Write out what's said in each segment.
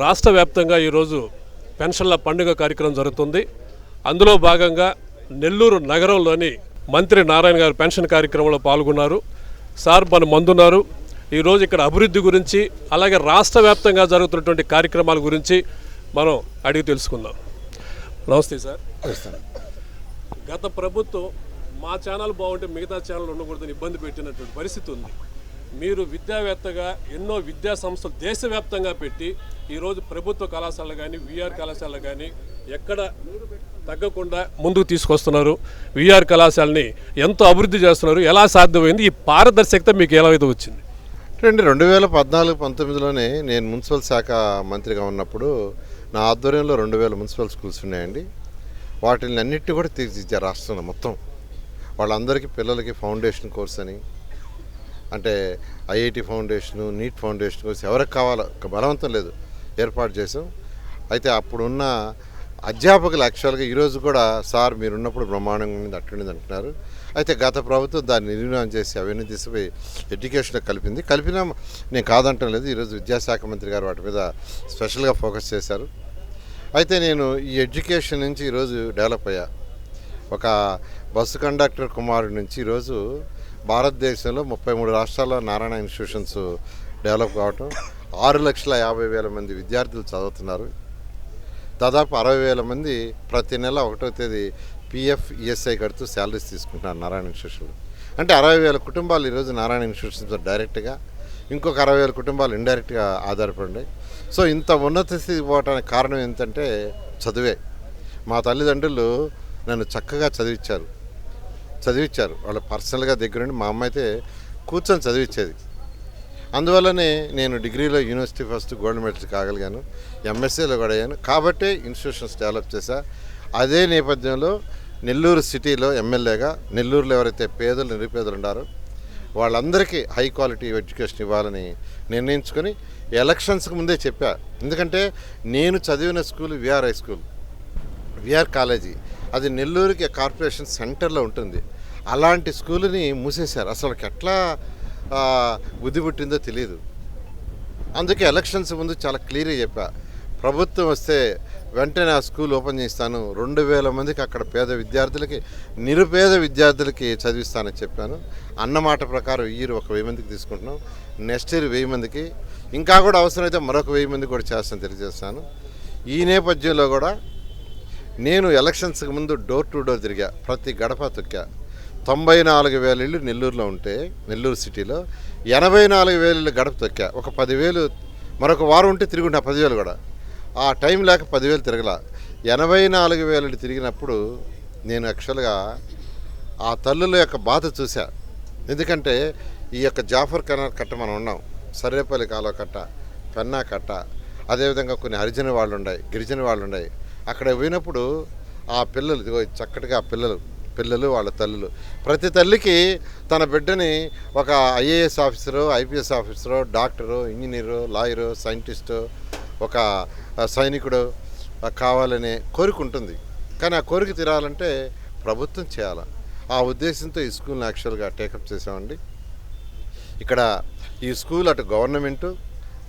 రాష్ట్ర వ్యాప్తంగా ఈరోజు పెన్షన్ల పండుగ కార్యక్రమం జరుగుతుంది. అందులో భాగంగా నెల్లూరు నగరంలోని మంత్రి నారాయణ గారు పెన్షన్ కార్యక్రమంలో పాల్గొన్నారు. సార్ మన మందున్నారు. ఈరోజు ఇక్కడ అభివృద్ధి గురించి అలాగే రాష్ట్ర వ్యాప్తంగా జరుగుతున్నటువంటి కార్యక్రమాల గురించి మనం అడిగి తెలుసుకుందాం. నమస్తే సార్. గత ప్రభుత్వం మా ఛానల్ బాగుంటే మిగతా ఛానల్ ఉండకూడదని ఇబ్బంది పెట్టినటువంటి పరిస్థితి ఉంది. మీరు విద్యావేత్తగా ఎన్నో విద్యా సంస్థలు దేశవ్యాప్తంగా పెట్టి ఈరోజు ప్రభుత్వ కళాశాలలు కానీ విఆర్ కళాశాలలు కానీ ఎక్కడ తగ్గకుండా ముందుకు తీసుకొస్తున్నారు. విఆర్ కళాశాలని ఎంతో అభివృద్ధి చేస్తున్నారు. ఎలా సాధ్యమైంది? ఈ పారదర్శకత మీకు ఎలా వచ్చింది? రెండు రెండు వేల పద్నాలుగు పంతొమ్మిదిలోనే నేను మున్సిపల్ శాఖ మంత్రిగా ఉన్నప్పుడు నా ఆధ్వర్యంలో రెండు వేల మున్సిపల్ స్కూల్స్ ఉన్నాయండి. వాటిని అన్నిటిని కూడా తీర్చిచ్చారు రాష్ట్రంలో మొత్తం. వాళ్ళందరికీ పిల్లలకి ఫౌండేషన్ కోర్స్ అని అంటే ఐఐటి ఫౌండేషను నీట్ ఫౌండేషన్ కోసం ఎవరికి కావాలో ఒక బలవంతం లేదు ఏర్పాటు చేసాం అయితే అప్పుడున్న అధ్యాపకులు యాక్చువల్గా ఈరోజు కూడా సార్ మీరున్నప్పుడు బ్రహ్మాండంగా ఉంది అట్టుండింది అంటున్నారు. అయితే గత ప్రభుత్వం దాన్ని నిర్వహణ చేసి అవన్నీ తీసిపోయి ఎడ్యుకేషన్ కలిపింది. కలిపినా నేను కాదంటం లేదు. ఈరోజు విద్యాశాఖ మంత్రి గారు వాటి మీద స్పెషల్గా ఫోకస్ చేశారు. అయితే నేను ఈ ఎడ్యుకేషన్ నుంచి ఈరోజు డెవలప్ అయ్యా. ఒక బస్సు కండక్టర్ కుమారుడి నుంచి ఈరోజు భారతదేశంలో ముప్పై మూడు రాష్ట్రాల్లో నారాయణ ఇన్స్టిట్యూషన్స్ డెవలప్ కావటం ఆరు లక్షల యాభై వేల మంది విద్యార్థులు చదువుతున్నారు. దాదాపు అరవై వేల మంది ప్రతి నెల ఒకటో తేదీ పిఎఫ్ ఈఎస్ఐ కడుతూ శాలరీస్ తీసుకుంటున్నారు నారాయణ ఇన్స్టిట్యూషన్లో. అంటే అరవై వేల కుటుంబాలు ఈరోజు నారాయణ ఇన్స్టిట్యూషన్తో డైరెక్ట్గా ఇంకొక అరవై వేల కుటుంబాలు ఇండైరెక్ట్గా ఆధారపడినాయి సో ఇంత ఉన్నత స్థితికి పోవడానికి కారణం ఏంటంటే చదువే. మా తల్లిదండ్రులు నన్ను చక్కగా చదివించారు చదివించారు వాళ్ళ పర్సనల్గా దగ్గరుండి మా అమ్మ అయితే కూర్చొని చదివించేది అందువల్లనే నేను డిగ్రీలో యూనివర్సిటీ ఫస్ట్ గోల్డ్ మెడల్ కాగలిగాను. ఎంఎస్సీలో కూడా అయ్యాను. కాబట్టే ఇన్స్టిట్యూషన్స్ డెవలప్ చేశా. అదే నేపథ్యంలో నెల్లూరు సిటీలో ఎమ్మెల్యేగా నెల్లూరులో ఎవరైతే పేదలు నిరుపేదలు ఉన్నారో వాళ్ళందరికీ హై క్వాలిటీ ఎడ్యుకేషన్ ఇవ్వాలని నిర్ణయించుకొని ఎలక్షన్స్కి ముందే చెప్పా. ఎందుకంటే నేను చదివిన school VR high school VR college. అది నెల్లూరుకి కార్పొరేషన్ సెంటర్లో ఉంటుంది. అలాంటి స్కూల్ని మూసేశారు. అసలు ఎట్లా ఆ, బుద్ధి పుట్టిందో తెలియదు అందుకే ఎలక్షన్స్ ముందు చాలా క్లియర్గా చెప్పా. ప్రభుత్వం వస్తే వెంటనే ఆ స్కూల్ ఓపెన్ చేస్తాను. రెండు వేల మందికి అక్కడ పేద విద్యార్థులకి నిరుపేద విద్యార్థులకి చదివిస్తానని చెప్పాను. అన్నమాట ప్రకారం ఈ ఇయర్ ఒక వెయ్యి మందికి తీసుకుంటున్నాం. నెక్స్ట్ ఇయర్ వెయ్యి మందికి. ఇంకా కూడా అవసరమైతే మరొక వెయ్యి మంది కూడా చేస్తాను తెలియజేస్తాను. ఈ నేపథ్యంలో కూడా నేను ఎలక్షన్స్కి ముందు డోర్ టు డోర్ తిరిగా ప్రతి గడప తొక్కా. తొంభై నాలుగు వేల ఇళ్ళు నెల్లూరులో ఉంటే నెల్లూరు సిటీలో ఎనభై నాలుగు వేల ఇళ్ళు గడప తొక్కా. ఒక పదివేలు మరొక వారం ఉంటే తిరిగి ఉంటా ఆ పదివేలు కూడా. ఆ టైం లేక పదివేలు తిరగల. ఎనభై నాలుగు వేల తిరిగినప్పుడు నేను యాక్చువల్గా ఆ తల్లుల యొక్క బాధ చూసా ఎందుకంటే ఈ యొక్క జాఫర్ కెనాల్ కట్ట మనం ఉన్నాం. సర్రేపల్లి కాలువ కట్ట పెన్నా కట్ట అదేవిధంగా కొన్ని హరిజన వాళ్ళు ఉన్నాయి గిరిజన వాళ్ళు ఉన్నాయి అక్కడ పోయినప్పుడు ఆ పిల్లలు చక్కటిగా ఆ పిల్లలు పిల్లలు వాళ్ళ తల్లులు. ప్రతి తల్లికి తన బిడ్డని ఒక IAS officer IPS officer doctor engineer lawyer scientist ఒక సైనికుడు కావాలనే కోరిక ఉంటుంది. కానీ ఆ కోరిక తీరాలంటే ప్రభుత్వం చేయాలి? ఆ ఉద్దేశంతో ఈ స్కూల్ని యాక్చువల్గా టేకప్ చేసామండి ఇక్కడ ఈ స్కూల్ అటు గవర్నమెంటు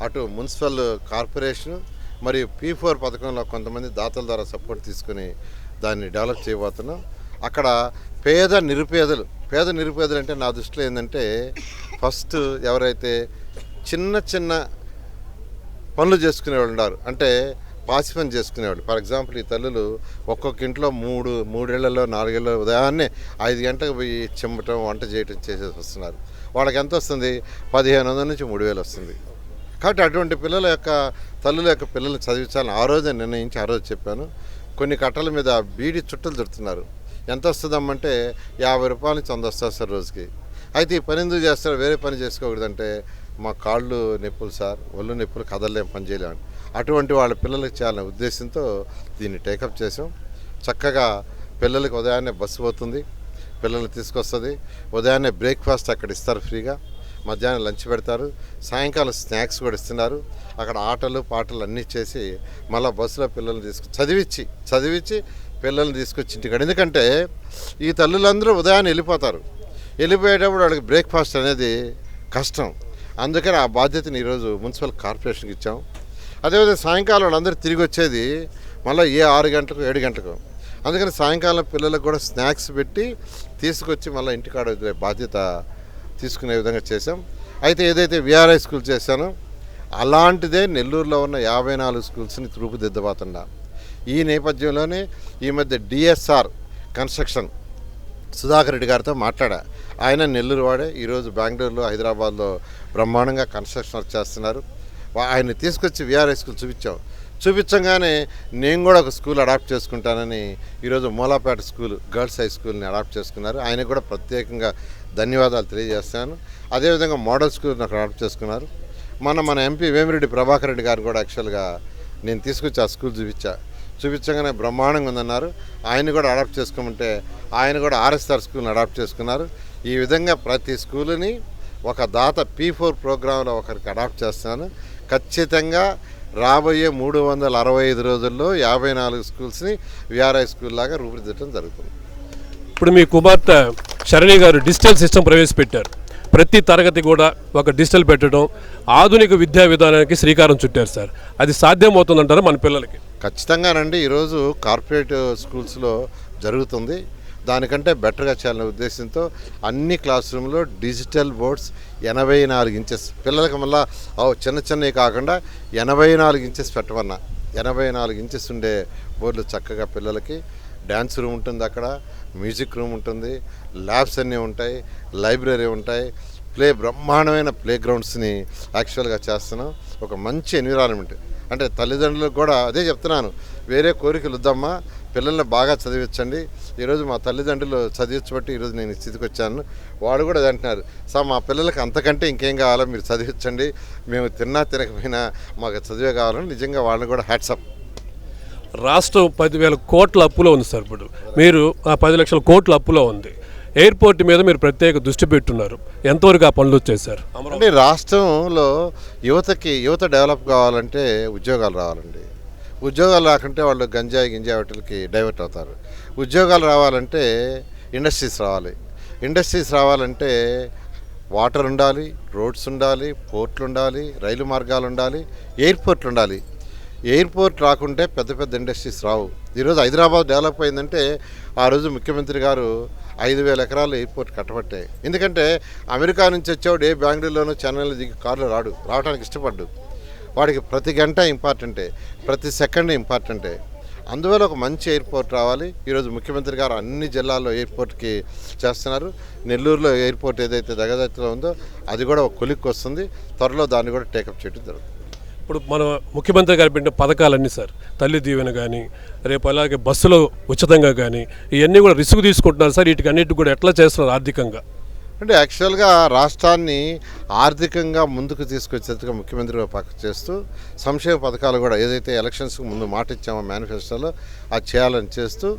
అటు మున్సిపల్ కార్పొరేషను మరియు పీ ఫోర్ పథకంలో కొంతమంది దాతల ద్వారా సపోర్ట్ తీసుకుని దాన్ని డెవలప్ చేయబోతున్నాం. అక్కడ పేద నిరుపేదలు పేద నిరుపేదలు అంటే నా దృష్టిలో ఏంటంటే ఫస్ట్ ఎవరైతే చిన్న చిన్న పనులు చేసుకునేవాళ్ళు ఉన్నారు అంటే పాసి పని చేసుకునేవాళ్ళు. ఫర్ ఎగ్జాంపుల్ ఈ తల్లులు ఒక్కొక్క ఇంట్లో మూడు మూడేళ్ళలో నాలుగేళ్ళలో ఉదయాన్నే ఐదు గంటలకు పోయి చిమ్మటం వంట చేయటం చేసేసి వస్తున్నారు. వాళ్ళకి ఎంత వస్తుంది? పదిహేను వందల నుంచి మూడు వేలు వస్తుంది. కాబట్టి అటువంటి పిల్లల యొక్క తల్లుల యొక్క పిల్లల్ని చదివించాలని ఆ రోజే నిర్ణయించి ఆ రోజు చెప్పాను. కొన్ని కట్టల మీద బీడి చుట్టలు చుడుతున్నారు ఎంత వస్తుందమ్మంటే యాభై రూపాయల నుంచి వంద వస్తుంది సార్ రోజుకి. అయితే ఈ పని ఎందుకు చేస్తారు? వేరే పని చేసుకోకూడదంటే మా కాళ్ళు నొప్పులు సార్ ఒళ్ళు నొప్పులు కదలలేం పని చేయలేము అటువంటి వాళ్ళ పిల్లలకి చేయాలనే ఉద్దేశంతో దీన్ని టేకప్ చేసాం చక్కగా పిల్లలకి ఉదయాన్నే బస్సు పోతుంది. పిల్లల్ని తీసుకొస్తుంది. ఉదయాన్నే బ్రేక్ఫాస్ట్ అక్కడ ఇస్తారు ఫ్రీగా. మధ్యాహ్నం లంచ్ పెడతారు సాయంకాలం స్నాక్స్ కూడా ఇస్తున్నారు. అక్కడ ఆటలు పాటలు అన్నీ చేసి మళ్ళీ బస్సులో పిల్లల్ని తీసుకు చదివించి చదివించి పిల్లల్ని తీసుకొచ్చి ఇంటికాడ. ఎందుకంటే ఈ తల్లులందరూ ఉదయాన్నే వెళ్ళిపోతారు. వెళ్ళిపోయేటప్పుడు వాళ్ళకి బ్రేక్ఫాస్ట్ అనేది కష్టం. అందుకని ఆ బాధ్యతని ఈరోజు మున్సిపల్ కార్పొరేషన్కి ఇచ్చాం. అదేవిధంగా సాయంకాలం వాళ్ళందరూ తిరిగి వచ్చేది మళ్ళీ ఏ ఆరు గంటలకు ఏడు గంటలకు. అందుకని సాయంకాలం పిల్లలకు కూడా స్నాక్స్ పెట్టి తీసుకొచ్చి మళ్ళీ ఇంటికాడ బాధ్యత తీసుకునే విధంగా చేశాం. అయితే ఏదైతే విఆర్ఐ స్కూల్ చేశానో అలాంటిదే నెల్లూరులో ఉన్న యాభై నాలుగు స్కూల్స్ని రూపుదిద్దబోతున్నా ఈ నేపథ్యంలోనే ఈ మధ్య డిఎస్ఆర్ కన్స్ట్రక్షన్ సుధాకర్ రెడ్డి గారితో మాట్లాడా. ఆయన నెల్లూరు వాడే ఈరోజు బెంగళూరులో హైదరాబాద్లో బ్రహ్మాండంగా కన్స్ట్రక్షన్ చేస్తున్నారు. ఆయన ఆయన్ని తీసుకొచ్చి విఆర్ఐ స్కూల్ చూపించాం. చూపించగానే నేను కూడా ఒక స్కూల్ అడాప్ట్ చేసుకుంటానని ఈరోజు మూలాపేట స్కూల్ గర్ల్స్ హై స్కూల్ని అడాప్ట్ చేసుకున్నారు. ఆయన కూడా ప్రత్యేకంగా ధన్యవాదాలు తెలియజేస్తాను. అదేవిధంగా మోడల్ స్కూల్ నాకు అడాప్ట్ చేసుకున్నారు. మన మన ఎంపీ వేమిరెడ్డి ప్రభాకర్ రెడ్డి గారు కూడా యాక్చువల్గా నేను తీసుకొచ్చి ఆ స్కూల్ చూపించా. చూపించగానే బ్రహ్మాండంగా ఉందన్నారు. ఆయన కూడా అడాప్ట్ చేసుకోమంటే ఆయన కూడా ఆర్ఎస్ఆర్ స్కూల్ని అడాప్ట్ చేసుకున్నారు. ఈ విధంగా ప్రతి స్కూల్ని ఒక దాత పీ ఫోర్ ప్రోగ్రాంలో ఒకరికి అడాప్ట్ చేస్తున్నాను ఖచ్చితంగా రాబోయే మూడు వందల అరవై ఐదు రోజుల్లో యాభై నాలుగు స్కూల్స్ని విఆర్ఐ స్కూల్ లాగా రూపుదిద్దడం జరుగుతుంది. ఇప్పుడు మీ కుమార్తె శరణి గారు డిజిటల్ సిస్టమ్ ప్రవేశపెట్టారు. ప్రతి తరగతి కూడా ఒక డిజిటల్ పెట్టడం ఆధునిక విద్యా విధానానికి శ్రీకారం చుట్టారు సార్. అది సాధ్యమవుతుందంటారా మన పిల్లలకి? ఖచ్చితంగానండి ఈరోజు కార్పొరేట్ స్కూల్స్లో జరుగుతుంది. దానికంటే బెటర్గా చేయాలనే ఉద్దేశంతో అన్ని క్లాస్ రూమ్లో డిజిటల్ బోర్డ్స్ ఎనభై నాలుగు ఇంచెస్. పిల్లలకి మళ్ళా చిన్న చిన్నవి కాకుండా ఎనభై నాలుగు ఇంచెస్ పెట్టమన్నా. ఎనభై నాలుగు ఇంచెస్ ఉండే బోర్డులు చక్కగా పిల్లలకి డ్యాన్స్ రూమ్ ఉంటుంది అక్కడ. మ్యూజిక్ రూమ్ ఉంటుంది ల్యాబ్స్ అన్నీ ఉంటాయి లైబ్రరీ ఉంటాయి. ప్లే బ్రహ్మాండమైన ప్లే గ్రౌండ్స్ని యాక్చువల్గా చేస్తున్నాం. ఒక మంచి ఎన్విరాన్మెంట్. అంటే తల్లిదండ్రులకు కూడా అదే చెప్తున్నాను. వేరే కోరికలు వద్దమ్మా పిల్లల్ని బాగా చదివించండి. ఈరోజు మా తల్లిదండ్రులు చదివించబట్టి ఈరోజు నేను స్థితికి వచ్చాను. వాడు కూడా అది అంటున్నారు. సార్ మా పిల్లలకి అంతకంటే ఇంకేం కావాలో మీరు చదివించండి. మేము తిన్నా తినకపోయినా మాకు చదివే కావాలని నిజంగా వాళ్ళని కూడా హ్యాట్సప్ రాష్ట్రం పదివేల కోట్ల అప్పులో ఉంది సార్ ఇప్పుడు. మీరు ఆ పది లక్షల కోట్ల అప్పులో ఉంది. ఎయిర్పోర్ట్ మీద మీరు ప్రత్యేక దృష్టి పెట్టున్నారు. ఎంతవరకు ఆ పనులు వచ్చేసారు అంటే రాష్ట్రంలో యువతకి యువత డెవలప్ కావాలంటే ఉద్యోగాలు రావాలండి. ఉద్యోగాలు రాకుంటే వాళ్ళు గంజాయి గింజాయి వాటికి డైవర్ట్ అవుతారు. ఉద్యోగాలు రావాలంటే ఇండస్ట్రీస్ రావాలి. ఇండస్ట్రీస్ రావాలంటే వాటర్ ఉండాలి రోడ్స్ ఉండాలి పోర్ట్లు ఉండాలి రైలు మార్గాలు ఉండాలి ఎయిర్పోర్ట్లు ఉండాలి. ఎయిర్పోర్ట్ రాకుంటే పెద్ద పెద్ద ఇండస్ట్రీస్ రావు. ఈరోజు హైదరాబాద్ డెవలప్ అయిందంటే ఆ రోజు ముఖ్యమంత్రి గారు ఐదు వేల ఎకరాలు ఎయిర్పోర్ట్ కట్టబట్టాయి ఎందుకంటే అమెరికా నుంచి వచ్చేవాడు ఏ బెంగళూరులోనూ చెన్నైలో దిగి కారులో రాడు. రావడానికి ఇష్టపడ్డు. వాడికి ప్రతి గంట ఇంపార్టెంటే ప్రతి సెకండ్ ఇంపార్టెంటే. అందువల్ల ఒక మంచి ఎయిర్పోర్ట్ రావాలి. ఈరోజు ముఖ్యమంత్రి గారు అన్ని జిల్లాల్లో ఎయిర్పోర్ట్కి చేస్తున్నారు. నెల్లూరులో ఎయిర్పోర్ట్ ఏదైతే దగదత్తిలో ఉందో అది కూడా ఒక కొలిక్కి వస్తుంది. త్వరలో దాన్ని కూడా టేకప్ చేయడం జరుగుతుంది. ఇప్పుడు మన ముఖ్యమంత్రి గారు పెట్టిన పథకాలన్నీ సార్ తల్లి దీవెన కానీ రేపు అలాగే బస్సులో ఉచితంగా కానీ ఇవన్నీ కూడా రిస్క్ తీసుకుంటున్నారు సార్ వీటికి అన్నిటికి కూడా ఎట్లా చేస్తున్నారు ఆర్థికంగా? అంటే యాక్చువల్గా రాష్ట్రాన్ని ఆర్థికంగా ముందుకు తీసుకొచ్చేట్టుగా ముఖ్యమంత్రి పక్క చేస్తూ సంక్షేమ పథకాలు కూడా ఏదైతే ఎలక్షన్స్కి ముందు మాట ఇచ్చామో మేనిఫెస్టోలో అది చేయాలని చేస్తూ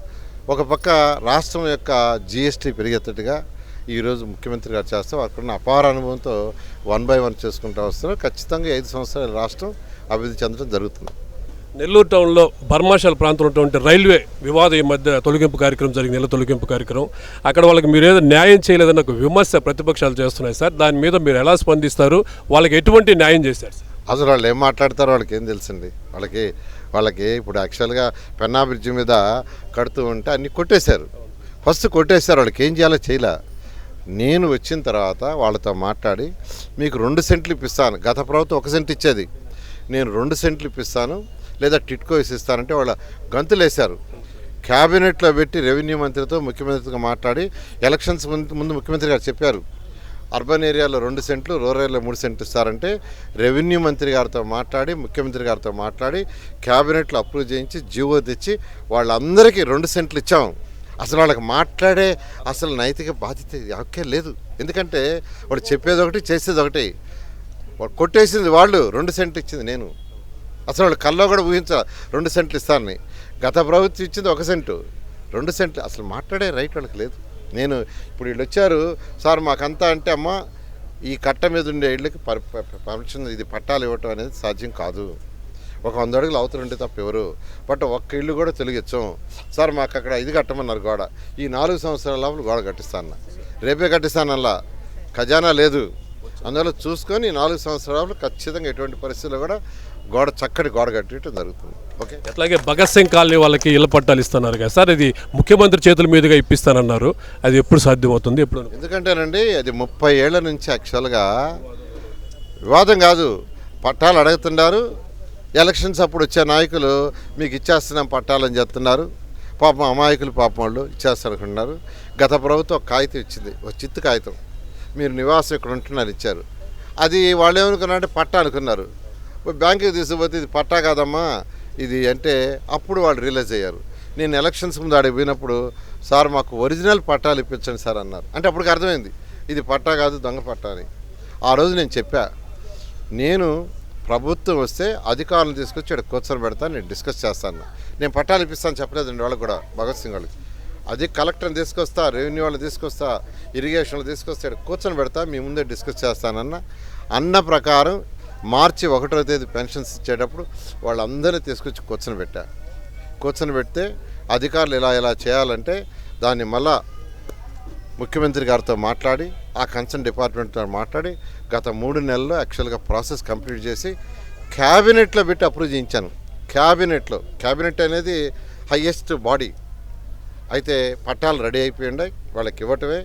ఒక పక్క రాష్ట్రం యొక్క జిఎస్టీ పెరిగేటట్టుగా ఈరోజు ముఖ్యమంత్రి గారు చేస్తూ. అక్కడున్న అపార అనుభవంతో వన్ బై వన్ చేసుకుంటూ వస్తున్నారు. ఖచ్చితంగా ఐదు సంవత్సరాల రాష్ట్రం అభివృద్ధి చెందడం జరుగుతుంది. నెల్లూరు టౌన్లో బర్మాషాల ప్రాంతంలో ఉన్నటువంటి రైల్వే వివాదం ఈ మధ్య తొలగింపు కార్యక్రమం జరిగింది. నెల తొలగింపు కార్యక్రమం. అక్కడ వాళ్ళకి మీరు ఏదో న్యాయం చేయలేదన్న ఒక విమర్శ ప్రతిపక్షాలు చేస్తున్నాయి సార్. దాని మీద మీరు ఎలా స్పందిస్తారు? వాళ్ళకి ఎటువంటి న్యాయం చేశారు సార్? అసలు వాళ్ళు ఏం మాట్లాడతారో వాళ్ళకి ఏం తెలుసండి? వాళ్ళకి వాళ్ళకి ఇప్పుడు యాక్చువల్గా పెన్నా బ్రిడ్జి మీద కడుతూ ఉంటే అన్ని కొట్టేశారు. ఫస్ట్ కొట్టేశారు. వాళ్ళకి ఏం చేయాలో చేయలే. నేను వచ్చిన తర్వాత వాళ్ళతో మాట్లాడి మీకు రెండు సెంట్లు ఇప్పిస్తాను. గత ప్రభుత్వం ఒక సెంట్ ఇచ్చేది. నేను రెండు సెంట్లు ఇప్పిస్తాను. లేదా టిట్కో ఇస్తానంటే వాళ్ళ గంతులు వేశారు. క్యాబినెట్లో పెట్టి రెవెన్యూ మంత్రితో ముఖ్యమంత్రితో మాట్లాడి ఎలక్షన్స్ ముందు ముందు ముఖ్యమంత్రి గారు చెప్పారు. అర్బన్ ఏరియాలో రెండు సెంట్లు రూరల్ ఏరియాలో మూడు సెంట్లు ఇస్తారంటే రెవెన్యూ మంత్రి గారితో మాట్లాడి ముఖ్యమంత్రి గారితో మాట్లాడి క్యాబినెట్లో అప్రూవ్ చేయించి జీవో తెచ్చి వాళ్ళందరికీ రెండు సెంట్లు ఇచ్చాం. అసలు వాళ్ళకి మాట్లాడే అసలు నైతిక బాధ్యత హక్కే లేదు. ఎందుకంటే వాడు చెప్పేది ఒకటి చేసేది ఒకటి. వాడు కొట్టేసింది వాళ్ళు రెండు సెంట్లు ఇచ్చింది నేను. అసలు వాళ్ళు కల్లో కూడా ఊహించ రెండు సెంట్లు ఇస్తానని. గత ప్రభుత్వం ఇచ్చింది ఒక సెంటు. రెండు సెంట్లు అసలు మాట్లాడే రైట్ వాళ్ళకి లేదు. నేను ఇప్పుడు వీళ్ళు వచ్చారు సార్ మాకంతా అంటే అమ్మ ఈ కట్ట మీద ఉండే ఇళ్ళకి పర్మిషన్ ఇది పట్టాలు ఇవ్వటం అనేది సాధ్యం కాదు. ఒక వంద అడుగులు అవతల ఉంటే తప్ప ఎవరు? బట్ ఒక్క ఇల్లు కూడా తొలగించాం సార్ మాకు అక్కడ ఇది కట్టమన్నారు గోడ. ఈ నాలుగు సంవత్సరాల లోపల గోడ కట్టిస్తాను రేపే కట్టిస్తానల్లా ఖజానా లేదు. అందువల్ల చూసుకొని నాలుగు సంవత్సరాలు ఖచ్చితంగా ఎటువంటి పరిస్థితుల్లో కూడా గోడ చక్కటి గోడ కట్టడం జరుగుతుంది. ఓకే? అట్లాగే భగత్ సింగ్ కాలనీ వాళ్ళకి ఇళ్ళ పట్టాలు ఇస్తున్నారు కదా సార్. ఇది ముఖ్యమంత్రి చేతుల మీదుగా ఇప్పిస్తానన్నారు. అది ఎప్పుడు సాధ్యమవుతుంది? ఎప్పుడు? ఎందుకంటేనండి అది ముప్పై ఏళ్ళ నుంచి యాక్చువల్గా వివాదం కాదు. పట్టాలు అడుగుతున్నారు ఎలక్షన్స్ అప్పుడు వచ్చే నాయకులు మీకు ఇచ్చేస్తున్నాం పట్టాలని చెప్తున్నారు. పాపం అమాయకులు పాపం వాళ్ళు ఇచ్చేస్తారనుకుంటున్నారు. గత ప్రభుత్వం కాగితం ఇచ్చింది ఒక చిత్తు కాగితం. మీరు నివాసం ఇక్కడ ఉంటున్నారు ఇచ్చారు. అది వాళ్ళు ఏమనుకున్నారంటే పట్టా అనుకున్నారు. బ్యాంకుకి తీసుకుపోతే ఇది పట్టా కాదమ్మా ఇది అంటే అప్పుడు వాళ్ళు రియలైజ్ అయ్యారు. నేను ఎలక్షన్స్ ముందు ఆడికి పోయినప్పుడు సార్ మాకు ఒరిజినల్ పట్టాలు ఇప్పించండి సార్ అన్నారు. అంటే అప్పటికి అర్థమైంది ఇది పట్టా కాదు దొంగ పట్టా అని. ఆ రోజు నేను చెప్పా నేను ప్రభుత్వం వస్తే అధికారులు తీసుకొచ్చి ఇక్కడ కూర్చొని పెడతాను నేను డిస్కస్ చేస్తాను. నేను పట్టాలు ఇప్పిస్తాను చెప్పలేదండి వాళ్ళకి కూడా భగత్ సింగ్ వాళ్ళకి. అది కలెక్టర్ని తీసుకొస్తా రెవెన్యూ వాళ్ళు తీసుకొస్తా ఇరిగేషన్లు తీసుకొస్తే ఇక్కడ కూర్చొని పెడతా మీ ముందే డిస్కస్ చేస్తానన్న. అన్న ప్రకారం మార్చి ఒకటో తేదీ పెన్షన్స్ ఇచ్చేటప్పుడు వాళ్ళందరినీ తీసుకొచ్చి కూర్చొని పెట్టా. కూర్చొని పెడితే అధికారులు ఇలా ఇలా చేయాలంటే దాన్ని మళ్ళా ముఖ్యమంత్రి గారితో మాట్లాడి ఆ కన్సర్న్ డిపార్ట్మెంట్తో మాట్లాడి గత మూడు నెలల్లో యాక్చువల్గా ప్రాసెస్ కంప్లీట్ చేసి క్యాబినెట్లో పెట్టి అప్రూవ్ చేయించాను. క్యాబినెట్లో క్యాబినెట్ అనేది హయ్యెస్ట్ బాడీ. అయితే పట్టాలు రెడీ అయిపోయి ఉన్నాయి వాళ్ళకి ఇవ్వటమే.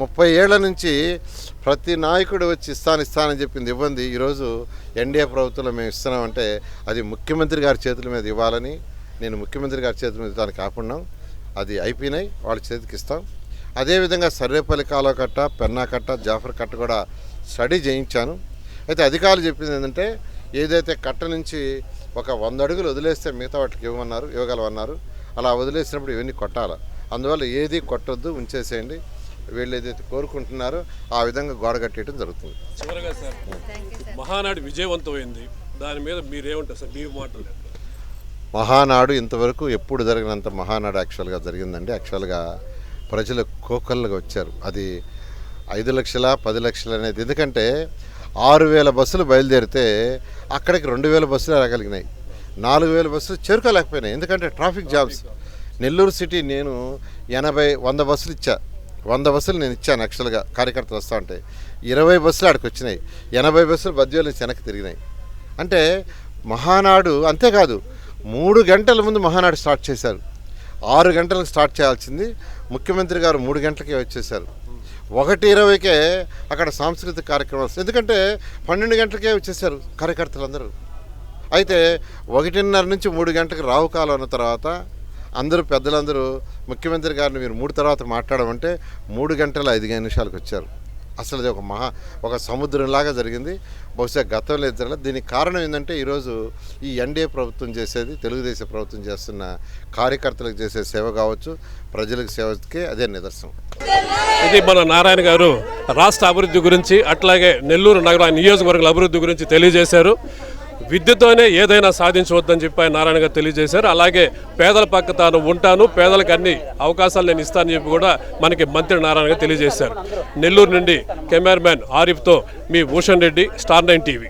ముప్పై ఏళ్ళ నుంచి ప్రతి నాయకుడు వచ్చి ఇస్తాను ఇస్తానని చెప్పింది ఇవ్వండి ఈరోజు ఎన్డీఏ ప్రభుత్వంలో మేము ఇస్తున్నామంటే అది ముఖ్యమంత్రి గారి చేతుల మీద ఇవ్వాలని నేను ముఖ్యమంత్రి గారి చేతుల మీద దానికి కాకుండా అది అయిపోయినాయి వాళ్ళ చేతికి ఇస్తాం. అదేవిధంగా సర్వేపల్లి కాలువ కట్ట పెన్నా కట్ట జాఫర్ కట్ట కూడా స్టడీ చేయించాను. అయితే అధికారులు చెప్పింది ఏంటంటే ఏదైతే కట్ట నుంచి ఒక వంద అడుగులు వదిలేస్తే మిగతా వాటికి ఇవ్వమన్నారు ఇవ్వగలమన్నారు అలా వదిలేసినప్పుడు ఇవన్నీ కొట్టాలి. అందువల్ల ఏది కొట్టొద్దు ఉంచేసేయండి. వీళ్ళు ఏదైతే కోరుకుంటున్నారో ఆ విధంగా గోడ కట్టేయడం జరుగుతుంది. చివరగా సార్ మహానాడు విజయవంతమైంది. దాని మీద మీరేమంటారు సార్? మీ మాటలు. మహానాడు ఇంతవరకు ఎప్పుడు జరిగినంత మహానాడు యాక్చువల్గా జరిగిందండి. యాక్చువల్గా ప్రజలు కోకళ్ళగా వచ్చారు. అది ఐదు లక్షల పది లక్షలు అనేది. ఎందుకంటే ఆరు వేల బస్సులు బయలుదేరితే అక్కడికి రెండు వేల బస్సులు రాగలిగినాయి. నాలుగు వేల బస్సులు చేరుకోలేకపోయినాయి. ఎందుకంటే ట్రాఫిక్ జామ్స్. నెల్లూరు సిటీ నేను ఎనభై వంద బస్సులు ఇచ్చా. వంద బస్సులు నేను ఇచ్చాను యాక్చువల్గా. కార్యకర్తలు వస్తూ ఉంటే. ఇరవై బస్సులు ఆడికి వచ్చినాయి. ఎనభై బస్సులు బద్వేలు నుంచి వెనక్కి తిరిగినాయి. అంటే మహానాడు అంతేకాదు. మూడు గంటల ముందు మహానాడు స్టార్ట్ చేశారు. ఆరు గంటలకు స్టార్ట్ చేయాల్సింది. ముఖ్యమంత్రి గారు మూడు గంటలకే వచ్చేసారు. ఒకటి ఇరవైకే అక్కడ సాంస్కృతిక కార్యక్రమాలు ఎందుకంటే పన్నెండు గంటలకే వచ్చేసారు కార్యకర్తలందరూ. అయితే ఒకటిన్నర నుంచి మూడు గంటలకు రావు కాలం అన్న తర్వాత అందరూ పెద్దలందరూ ముఖ్యమంత్రి గారిని మీరు మూడు తర్వాత మాట్లాడమంటే మూడు గంటల ఐదు నిమిషాలకు వచ్చారు. అసలు అది ఒక మహా ఒక సముద్రంలాగా జరిగింది. బహుశా గతంలో ఇద్దరు దీనికి కారణం ఏంటంటే ఈరోజు ఈ ఎన్డీఏ ప్రభుత్వం చేసేది తెలుగుదేశం ప్రభుత్వం చేస్తున్న కార్యకర్తలకు చేసే సేవ కావచ్చు ప్రజలకు సేవకే అదే నిదర్శనం. ఇది మన నారాయణ గారు రాష్ట్ర అభివృద్ధి గురించి అట్లాగే నెల్లూరు నగర నియోజకవర్గాల అభివృద్ధి గురించి తెలియజేశారు. విద్యతోనే ఏదైనా సాధించవద్దని చెప్పి ఆయన నారాయణ గారు తెలియజేశారు. అలాగే పేదల పక్క తాను ఉంటాను పేదలకు అన్ని అవకాశాలు నేను ఇస్తానని చెప్పి కూడా మనకి మంత్రి నారాయణ గారు తెలియజేశారు. నెల్లూరు నుండి కెమెరామ్యాన్ ఆరిఫ్తో మీ Bhushan Reddy star nine TV.